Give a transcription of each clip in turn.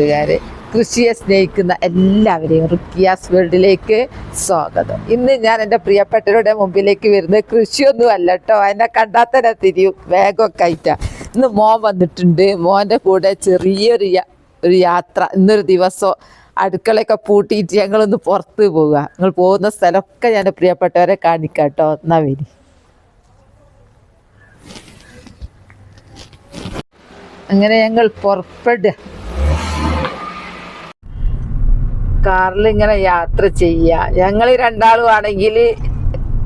കൂട്ടുകാരെ കൃഷിയെ സ്നേഹിക്കുന്ന എല്ലാവരെയും റുക്കിയാസ് വേൾഡിലേക്ക് സ്വാഗതം. ഇന്ന് ഞാൻ എന്റെ പ്രിയപ്പെട്ടവരുടെ മുമ്പിലേക്ക് വരുന്നത് കൃഷിയൊന്നും അല്ല കേട്ടോ എന്നെ കണ്ടാൽ തന്നെ തിരിയും വേഗമൊക്കെ ആയിട്ടാ. ഇന്ന് മോൻ വന്നിട്ടുണ്ട്. മോന്റെ കൂടെ ചെറിയൊരു ഒരു യാത്ര. ഇന്നൊരു ദിവസം അടുക്കളയൊക്കെ പൂട്ടിയിട്ട് ഞങ്ങളൊന്ന് പുറത്ത് പോവുക നിങ്ങൾ പോകുന്ന സ്ഥലമൊക്കെ ഞാൻ പ്രിയപ്പെട്ടവരെ കാണിക്കാം കേട്ടോ എന്നാ വരി. അങ്ങനെ ഞങ്ങൾ പുറപ്പെടുക. കാറിൽ ഇങ്ങനെ യാത്ര ചെയ്യുക ഞങ്ങൾ രണ്ടാളും ആണെങ്കിൽ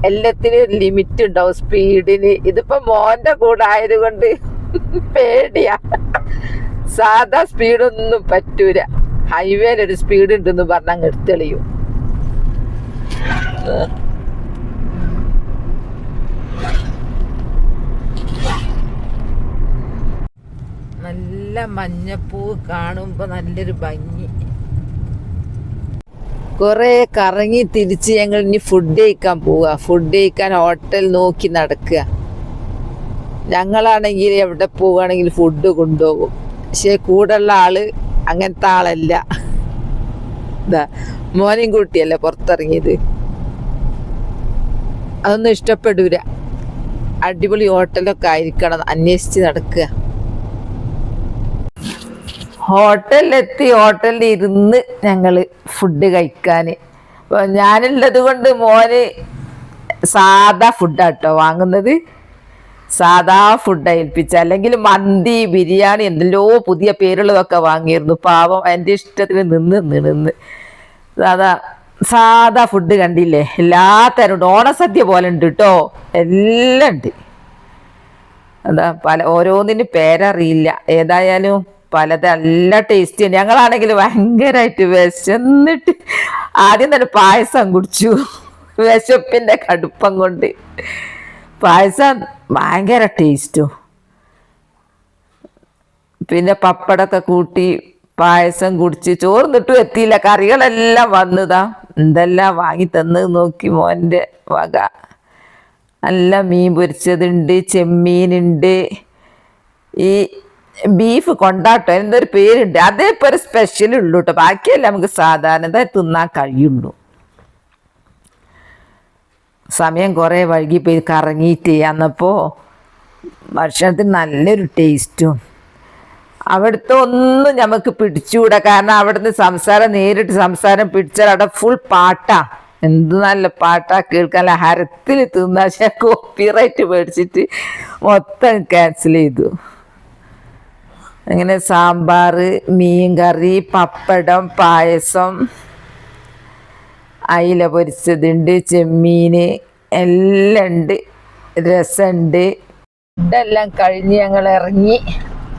എല്ലാത്തിനും ലിമിറ്റ് ഉണ്ടാവും സ്പീഡിന് ഇതിപ്പോ മോന്റെ കൂടെ ആയതുകൊണ്ട് പേടിയാ. സാധാ സ്പീഡൊന്നും പറ്റൂല. ഹൈവേയിൽ ഒരു സ്പീഡ് ഉണ്ടെന്ന് പറഞ്ഞാൽ എടുത്തെളിയും നല്ല മഞ്ഞപ്പൂ കാണുമ്പോ നല്ലൊരു ഭംഗി. കുറെ കറങ്ങി തിരിച്ച് ഞങ്ങൾ ഇനി ഫുഡ് കഴിക്കാൻ പോവുക ഫുഡ് കഴിക്കാൻ ഹോട്ടൽ നോക്കി നടക്കുക. ഞങ്ങളാണെങ്കിൽ എവിടെ പോവുകയാണെങ്കിൽ ഫുഡ് കൊണ്ടുപോകും. പക്ഷെ കൂടെയുള്ള ആൾ അങ്ങനത്തെ ആളല്ല. മോനെയും കൂട്ടിയല്ലേ പുറത്തിറങ്ങിയത്? അതൊന്നും ഇഷ്ടപ്പെടൂല. അടിപൊളി ഹോട്ടലൊക്കെ ആയിരിക്കണം അന്വേഷിച്ച് നടക്കുക. ഹോട്ടലിലെത്തി ഹോട്ടലിൽ ഇരുന്ന് ഞങ്ങൾ ഫുഡ് കഴിക്കാൻ ഞാനുള്ളത് കൊണ്ട് മോന് സാധാ ഫുഡാട്ടോ വാങ്ങുന്നത്. സാധാ ഫുഡ് ഏൽപ്പിച്ച. അല്ലെങ്കിൽ മന്തി ബിരിയാണി എന്തെല്ലോ പുതിയ പേരുള്ളതൊക്കെ വാങ്ങിയിരുന്നു. പാവം എന്റെ ഇഷ്ടത്തിന് നിന്ന് നിന്ന് സാധാ സാധാ ഫുഡ് കണ്ടില്ലേ? എല്ലാ തരം ഉണ്ട്. ഓണസദ്യ പോലെ ഉണ്ട് കേട്ടോ എല്ലാം ഉണ്ട്. അതാ പല ഓരോന്നിന് പേരറിയില്ല. ഏതായാലും പലത് നല്ല ടേസ്റ്റ് ഞങ്ങളാണെങ്കിൽ ഭയങ്കരമായിട്ട് വിശന്നിട്ട് ആദ്യം തന്നെ പായസം കുടിച്ചു. വിശപ്പിന്റെ കടുപ്പം കൊണ്ട്. പായസം ഭയങ്കര ടേസ്റ്റും പിന്നെ പപ്പടമൊക്കെ കൂട്ടി പായസം കുടിച്ച് ചോർന്നിട്ടും എത്തിയില്ല. കറികളെല്ലാം വന്നതാ. എന്തെല്ലാം വാങ്ങി തന്ന് നോക്കി മോന്റെ വക. നല്ല മീൻ പൊരിച്ചതുണ്ട് ചെമ്മീനുണ്ട്. ഈ ബീഫ് കൊണ്ടാട്ടോ എന്തൊരു പേരുണ്ട്. അതേ ഇപ്പോൾ ഒരു സ്പെഷ്യൽ ഉള്ളൂ കേട്ടോ ബാക്കിയല്ല നമുക്ക് സാധാരണ തിന്നാൻ കഴിയുള്ളൂ. സമയം കുറേ വൈകി പോയി കറങ്ങിയിട്ട് അന്നപ്പോൾ ഭക്ഷണത്തിന് നല്ലൊരു ടേസ്റ്റും. അവിടുത്തെ ഒന്നും നമുക്ക് പിടിച്ചുകൂടാ കാരണം അവിടുന്ന് സംസാരം നേരിട്ട് സംസാരം പിടിച്ചാൽ അവിടെ ഫുൾ പാട്ടാ. എന്ത് നല്ല പാട്ടാ കേൾക്കാൻ. ഹരത്തിൽ തിന്നാ കോപ്പിറൈറ്റ് മേടിച്ചിട്ട് മൊത്തം ക്യാൻസൽ ചെയ്തു. അങ്ങനെ സാമ്പാർ മീൻ കറി പപ്പടം പായസം അയില പൊരിച്ചതുണ്ട് ചെമ്മീൻ എല്ലാം ഉണ്ട് രസമുണ്ട്. ഫുഡെല്ലാം കഴിഞ്ഞ് ഞങ്ങൾ ഇറങ്ങി.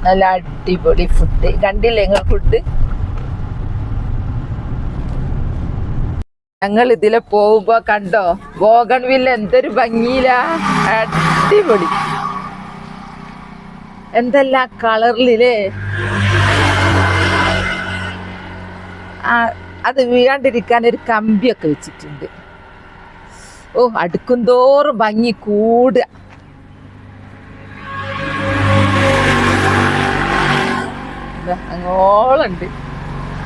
നല്ല അടിപൊളി ഫുഡ് കണ്ടില്ലേ ഞങ്ങൾ ഫുഡ് ഞങ്ങൾ ഇതിലെ പോകുമ്പോ കണ്ടോ? ബോഗൺവില്ല എന്തൊരു ഭംഗിയിലാ. അടിപൊളി. എന്തെല്ലാം കളറിലേ അത് വീഴാണ്ടിരിക്കാൻ ഒരു കമ്പിയൊക്കെ വെച്ചിട്ടുണ്ട്. ഓ അടുക്കും തോറും ഭംഗി കൂടുക. അങ്ങോളുണ്ട്.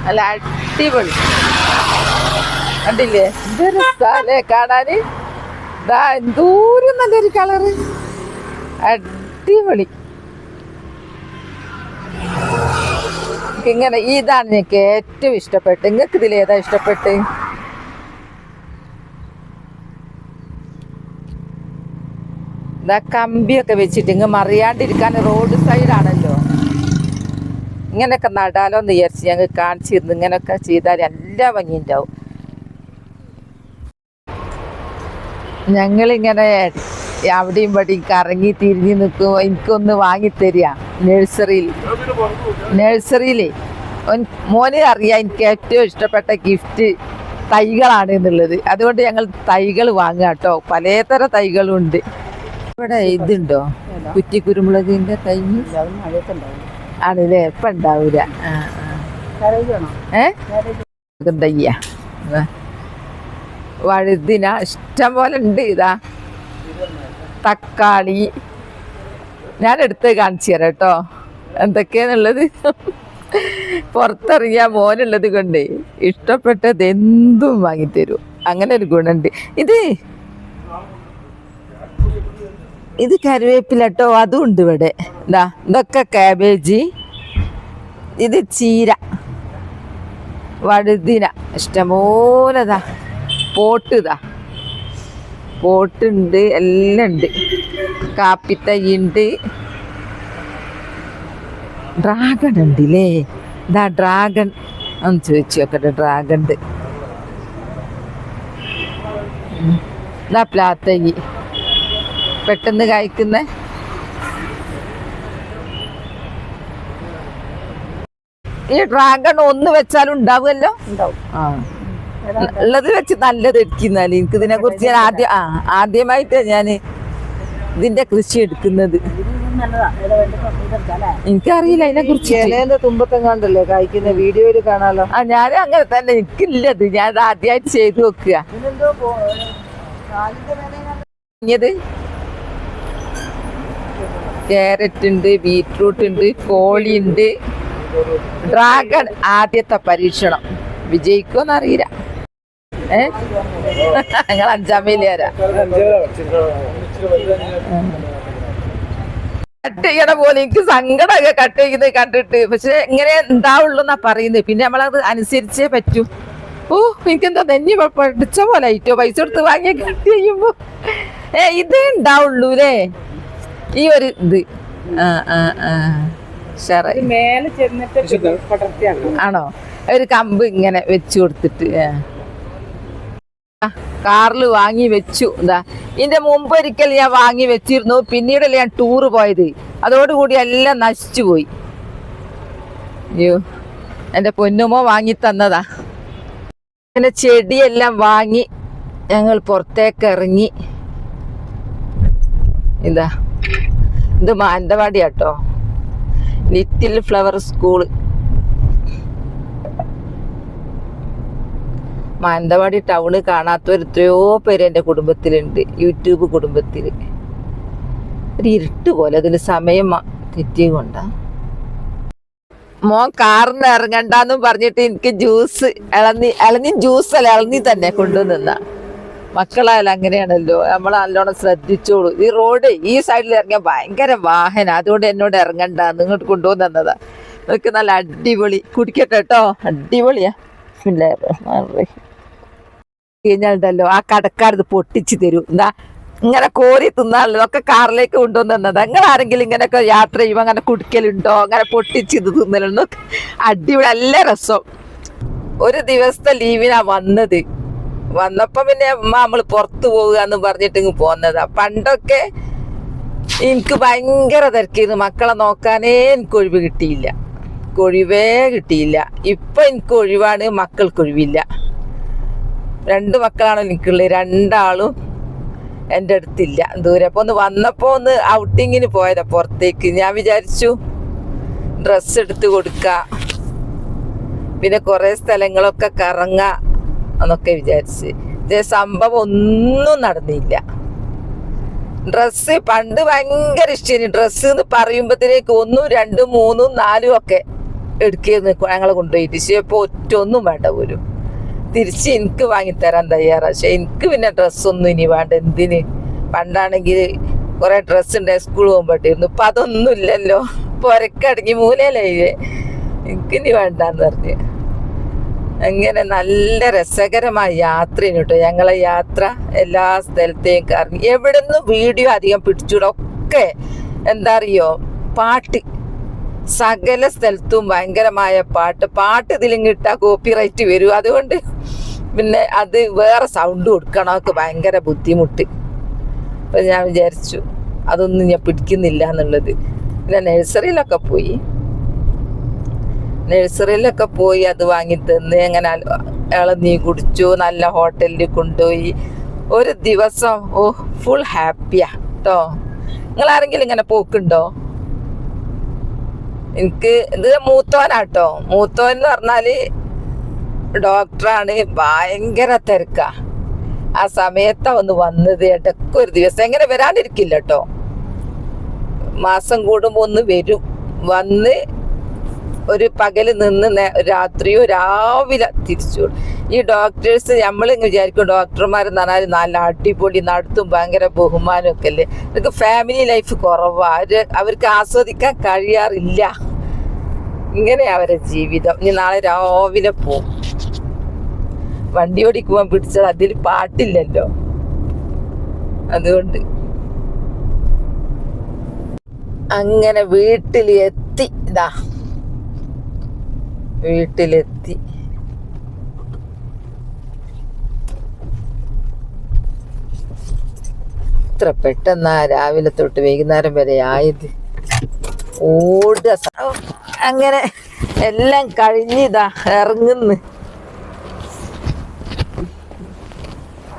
നല്ല അടിപൊളി. കണ്ടില്ലേ? എന്തൊരു സ്ഥലേ കാണാൻ ദാ എന്തോരം നല്ലൊരു കളറ്. അടിപൊളി. ഇങ്ങനെ ഇതാണ് എനിക്ക് ഏറ്റവും ഇഷ്ടപ്പെട്ട് നിങ്ങൾക്ക് ഇതിൽ ഏതാ ഇഷ്ടപ്പെട്ട് ഇതാ കമ്പിയൊക്കെ വെച്ചിട്ട് ഇങ്ങ് മറിയാണ്ടിരിക്കാൻ റോഡ് സൈഡാണല്ലോ. ഇങ്ങനെയൊക്കെ നടാലോ എന്ന് വിചാരിച്ച് ഞങ്ങൾ കാണിച്ചിരുന്നു. ഇങ്ങനെയൊക്കെ ചെയ്താൽ എല്ലാ ഭംഗിയുണ്ടാവും. ഞങ്ങളിങ്ങനെ അവിടെയും ഇവിടെയും കറങ്ങി തിരിഞ്ഞ് നിൽക്കുമ്പോൾ എനിക്കൊന്ന് വാങ്ങിത്തരിക. നഴ്സറിയിൽ. നഴ്സറിയിലേ. മോന് അറിയാം എനിക്ക് ഏറ്റവും ഇഷ്ടപ്പെട്ട ഗിഫ്റ്റ് തൈകളാണ് എന്നുള്ളത്. അതുകൊണ്ട് ഞങ്ങൾ തൈകൾ വാങ്ങുക കേട്ടോ. പലതരം തൈകളും ഉണ്ട് ഇവിടെ ഇതുണ്ടോ? കുറ്റി കുരുമുളകിന്റെ തൈ? ആണല്ലേ? ഇപ്പൊ ഉണ്ടാവൂല. ആ, ആ. ഏ? തയ്യ. വഴുതിന ഇഷ്ടം പോലെ ഉണ്ട് ഇതാ. തക്കാളി. ഞാൻ എടുത്ത് കാണിച്ചു തരാം കേട്ടോ. എന്തൊക്കെയാന്നുള്ളത് പുറത്തിറങ്ങിയ മോനുള്ളത് കൊണ്ട് ഇഷ്ടപ്പെട്ടത് എന്തും വാങ്ങിത്തരും. അങ്ങനെ ഒരു ഗുണുണ്ട്. ഇത് ഇത് കറിവേപ്പിലട്ടോ? അതും ഉണ്ട് ഇവിടെ. ഇതാ ഇതൊക്കെ കാബേജ് ഇത് ചീര വഴുതിന. ഇഷ്ടംപോലെതാ പോട്ട് ഇതാ പോട്ടുണ്ട് എല്ലാം ഉണ്ട്. കാപ്പിത്തൈ ഉണ്ട്. ഡ്രാഗൺ ഉണ്ട് ഇല്ലേ ഇതാ ഡ്രാഗൺ ഒന്ന് ചോദിച്ചു നോക്കട്ടെ ഡ്രാഗൺ ഉണ്ട്. ഇതാ പ്ലാത്തൈ പെട്ടെന്ന് കായ്ക്കുന്ന. ഈ ഡ്രാഗൺ ഒന്ന് വെച്ചാലും ഉണ്ടാവുമല്ലോ? ഉണ്ടാവും. ആ. ഉള്ളത് വെച്ച് നല്ലത് എടുക്കുന്നാൽ എനിക്ക് ഇതിനെ കുറിച്ച് ഞാൻ ആദ്യം ആ ആദ്യമായിട്ടാ ഞാൻ ഇതിന്റെ കൃഷി എടുക്കുന്നത്. എനിക്കറിയില്ല അതിനെ കുറിച്ച് തുമ്പത്തെങ്ങാണ്ടല്ലേ കഴിക്കുന്ന വീഡിയോയിൽ കാണാലോ? ആ ഞാൻ അങ്ങനെ തന്നെ. എനിക്കില്ലത്. ഞാൻ ഇത് ആദ്യമായിട്ട് ചെയ്തു വെക്കുക. ക്യാരറ്റ് ഉണ്ട് ബീറ്റ്റൂട്ട് ഉണ്ട് കോളി ഉണ്ട് ഡ്രാഗൺ ആദ്യത്തെ പരീക്ഷണം. വിജയിക്കുമെന്ന് അറിയില്ല ഏ? ഞങ്ങൾ അഞ്ചാം വേലിയാരാ കട്ട് ചെയ്യണ പോലെ എനിക്ക് സങ്കടമൊക്കെ കട്ട് ചെയ്യുന്നത് കണ്ടിട്ട്. പക്ഷെ ഇങ്ങനെ എന്താവുള്ളൂ എന്നാ പറയുന്നത് പിന്നെ നമ്മളത് അനുസരിച്ചേ പറ്റൂ. ഓ എനിക്കെന്താ നെഞ്ഞി പഠിച്ച പോലെ ആയിട്ടോ? പൈസ കൊടുത്ത് വാങ്ങിയ കട്ട് ചെയ്യുമ്പോ. ഏ ഇതേ ഉണ്ടാവുള്ളൂ അല്ലേ? ഈ ഒരു ഇത്. ആ ആ ആ. ആണോ? ഒരു കമ്പ് ഇങ്ങനെ വെച്ചു കൊടുത്തിട്ട് കാറിൽ വാങ്ങി വെച്ചു. എന്താ ഇതിന്റെ മുമ്പ് ഒരിക്കൽ ഞാൻ വാങ്ങി വെച്ചിരുന്നു. പിന്നീടല്ലേ ഞാൻ ടൂറ് പോയത്. അതോടുകൂടി എല്ലാം നശിച്ചു പോയി. അയ്യോ എന്റെ പൊന്നുമോ വാങ്ങി തന്നതാ. അങ്ങനെ ചെടിയെല്ലാം വാങ്ങി ഞങ്ങൾ പുറത്തേക്ക് ഇറങ്ങി. എന്താ ഇത് മാനന്തവാടി കേട്ടോ little flower school. Mananthavady town കാണാത്തവർ എത്രയോ പേര് എന്റെ കുടുംബത്തിലുണ്ട്. യൂട്യൂബ് കുടുംബത്തിൽ ഒരു ഇരുട്ട് പോലെ അതിൽ സമയം തെറ്റിയത് കൊണ്ടാ മോൻ കാറിന് ഇറങ്ങണ്ടെന്നും പറഞ്ഞിട്ട് എനിക്ക് ജ്യൂസ് ഇളന്നി ഇളഞ്ഞി ജ്യൂസ് അല്ല ഇളഞ്ഞി തന്നെ കൊണ്ടുവന്ന മക്കളായാലും അങ്ങനെയാണല്ലോ. നമ്മൾ നല്ലോണം ശ്രദ്ധിച്ചോളൂ. ഈ റോഡ് ഈ സൈഡിൽ ഇറങ്ങിയാൽ ഭയങ്കര വാഹനം. അതുകൊണ്ട് എന്നോട് ഇറങ്ങണ്ട ഇങ്ങോട്ട് കൊണ്ടുവന്നതാ അതൊക്കെ നല്ല അടിപൊളി. കുടിക്കട്ടെ കേട്ടോ അടിപൊളിയാ. പിന്നെ കഴിഞ്ഞാലുണ്ടല്ലോ ആ കടക്കാർ ഇത് പൊട്ടിച്ച് തരും. എന്താ? ഇങ്ങനെ കോരി തിന്നാണല്ലോ ഒക്കെ കാറിലേക്ക് കൊണ്ടുവന്നത് നിങ്ങൾ ആരെങ്കിലും ഇങ്ങനെയൊക്കെ യാത്ര ചെയ്യുമ്പോൾ അങ്ങനെ കുടിക്കലുണ്ടോ? അങ്ങനെ പൊട്ടിച്ച് ഇത് തിന്നലുണ്ടോ? അടിപൊളി നല്ല രസം. ഒരു ദിവസത്തെ ലീവിനാ വന്നത്. വന്നപ്പോ പിന്നെ അമ്മ നമ്മൾ പുറത്തു പോവുക എന്ന് പറഞ്ഞിട്ട് ഇങ്ങ് പോന്നതാ. പണ്ടൊക്കെ എനിക്ക് ഭയങ്കര തിരക്കിയിരുന്നു. മക്കളെ നോക്കാനേ എനിക്ക് ഒഴിവ് കിട്ടിയില്ല. ഒഴിവേ കിട്ടിയില്ല. ഇപ്പൊ എനിക്ക് ഒഴിവാണ് മക്കൾക്ക് ഒഴിവില്ല. രണ്ട് മക്കളാണ് എനിക്കുള്ളത്. രണ്ടാളും എന്റെ അടുത്തില്ല ദൂരെ. അപ്പോൾ ഒന്ന് വന്നപ്പോൾ ഒന്ന് ഔട്ടിങ്ങിന് പോയതാ പുറത്തേക്ക്. ഞാൻ വിചാരിച്ചു ഡ്രസ്സ് എടുത്ത് കൊടുക്ക. പിന്നെ കുറേ സ്ഥലങ്ങളൊക്കെ കറങ്ങുക എന്നൊക്കെ വിചാരിച്ച്. ഇതേ സംഭവം ഒന്നും നടന്നില്ല. ഡ്രസ്സ് പണ്ട് ഭയങ്കര ഇഷ്ടം ഡ്രസ്സ് എന്ന് പറയുമ്പോഴത്തേക്ക് ഒന്നും രണ്ടും മൂന്നും നാലും ഒക്കെ എടുക്കുന്നു ഞങ്ങളെ കൊണ്ടുപോയിട്ട്. പക്ഷേ ഇപ്പോൾ ഒറ്റ ഒന്നും വേണ്ട പോലും. തിരിച്ച് എനിക്ക് വാങ്ങിത്തരാൻ തയ്യാറാ. പക്ഷെ എനിക്ക് പിന്നെ ഡ്രസ്സൊന്നും ഇനി വേണ്ട. എന്തിന്? പണ്ടാണെങ്കിൽ കുറെ ഡ്രസ്സ് ഉണ്ടായി സ്കൂൾ പോകുമ്പോട്ടിരുന്നു ഇപ്പൊ അതൊന്നും ഇല്ലല്ലോ. പൊരക്കടങ്ങി എനിക്ക് എനിക്കിനി വേണ്ടാന്ന് പറഞ്ഞ്. അങ്ങനെ നല്ല രസകരമായ യാത്രയാണ് കേട്ടോ. ഞങ്ങളെ യാത്ര എല്ലാ സ്ഥലത്തെയും കറങ്ങി. എവിടെ നിന്നും വീഡിയോ അധികം പിടിച്ചൂടെ? ഒക്കെ എന്താ അറിയോ? പാട്ട്. സകല സ്ഥലത്തും ഭയങ്കരമായ പാട്ട്. പാട്ട് ഇതിലും കിട്ടാ കോപ്പിറൈറ്റ് വരും. അതുകൊണ്ട് പിന്നെ അത് വേറെ സൗണ്ട് കൊടുക്കണമൊക്കെ ഭയങ്കര ബുദ്ധിമുട്ട്. അപ്പൊ ഞാൻ വിചാരിച്ചു അതൊന്നും ഞാൻ പിടിക്കുന്നില്ല എന്നുള്ളത്. പിന്നെ നഴ്സറിയിലൊക്കെ പോയി. നഴ്സറിയിലൊക്കെ പോയി അത് വാങ്ങി തന്ന് അങ്ങനെ ഇളനീ കുടിച്ചു നല്ല ഹോട്ടലിൽ കൊണ്ടുപോയി. ഒരു ദിവസം ഓ ഫുൾ ഹാപ്പിയാ കേട്ടോ നിങ്ങൾ ആരെങ്കിലും ഇങ്ങനെ പോക്കുണ്ടോ? എനിക്ക് ഇത് മൂത്തോനാട്ടോ. മൂത്തോൻ എന്ന് പറഞ്ഞാൽ ഡോക്ടറാണ്. ഭയങ്കര തിരക്കാ. ആ സമയത്താ ഒന്ന് വന്നത്. ഇടയ്ക്ക് ഒരു ദിവസം എങ്ങനെ വരാണ്ടിരിക്കില്ല കേട്ടോ മാസം കൂടുമ്പോ ഒന്ന് വരും. വന്ന് ഒരു പകൽ നിന്ന് രാത്രിയോ രാവിലെ തിരിച്ചു. ഈ ഡോക്ടേഴ്സ് നമ്മളിങ്ങ് വിചാരിക്കും ഡോക്ടർമാർ പറഞ്ഞാൽ നല്ല അടിപൊളി നടത്തും ഭയങ്കര ബഹുമാനം ഒക്കെ അല്ലേ? അവർക്ക് ഫാമിലി ലൈഫ് കുറവാ. അവർ അവർക്ക് ആസ്വദിക്കാൻ കഴിയാറില്ല. ഇങ്ങനെയാ അവരെ ജീവിതം. ഇനി നാളെ രാവിലെ പോവും. വണ്ടി ഓടിക്കുവാൻ പിടിച്ചത് അതിൽ പാട്ടില്ലല്ലോ. അതുകൊണ്ട് അങ്ങനെ വീട്ടിൽ എത്തി ഇതാ. വീട്ടിലെത്തി. ഇത്ര പെട്ടെന്നാ രാവിലെ തൊട്ട് വൈകുന്നേരം വരെ ആയത്? ഓടുക അങ്ങനെ എല്ലാം കഴിഞ്ഞിതാ ഇറങ്ങുന്നു.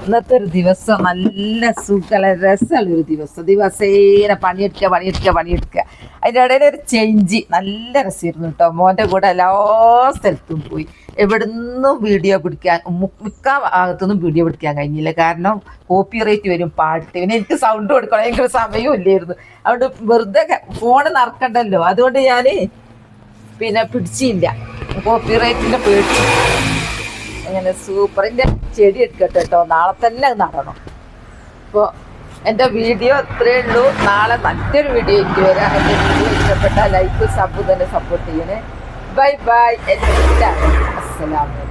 ഇന്നത്തെ ഒരു ദിവസം നല്ല സുഖല രസമുള്ള ഒരു ദിവസം. ദിവസേന പണിയെടുക്കുക പണിയെടുക്കുക പണിയെടുക്കുക അതിന്റെ ഇടയിൽ ഒരു ചേഞ്ച് നല്ല രസമായിരുന്നു കേട്ടോ മോന്റെ കൂടെ എല്ലാ സ്ഥലത്തും പോയി. എവിടുന്നും വീഡിയോ പിടിക്കാൻ മിക്ക ഭാഗത്തുനിന്നും വീഡിയോ പിടിക്കാൻ കഴിഞ്ഞില്ല. കാരണം കോപ്പി റേറ്റ് വരും പാട്ട് പിന്നെ എനിക്ക് സൗണ്ട് കൊടുക്കണം എനിക്ക് സമയവും ഇല്ലായിരുന്നു. അതുകൊണ്ട് വെറുതെ ഫോൺ നടക്കണ്ടല്ലോ. അതുകൊണ്ട് ഞാൻ പിന്നെ പിടിച്ചില്ല. കോപ്പി റേറ്റിന്റെ പേടിച്ചു. അങ്ങനെ സൂപ്പറിന്റെ ചെടി എടുക്കട്ടെ കേട്ടോ നാളെ തന്നെ നടണം. അപ്പോൾ എന്റെ വീഡിയോ ഇത്രയേ ഉള്ളൂ. നാളെ മറ്റൊരു വീഡിയോ എനിക്ക് വരാം. എന്റെ വീഡിയോ ഇഷ്ടപ്പെട്ട ലൈക്ക് സബ് തന്നെ സപ്പോർട്ട് ചെയ്യണേ. ബൈ ബൈ എന്റെ അസ്സലാമു അലൈക്കും.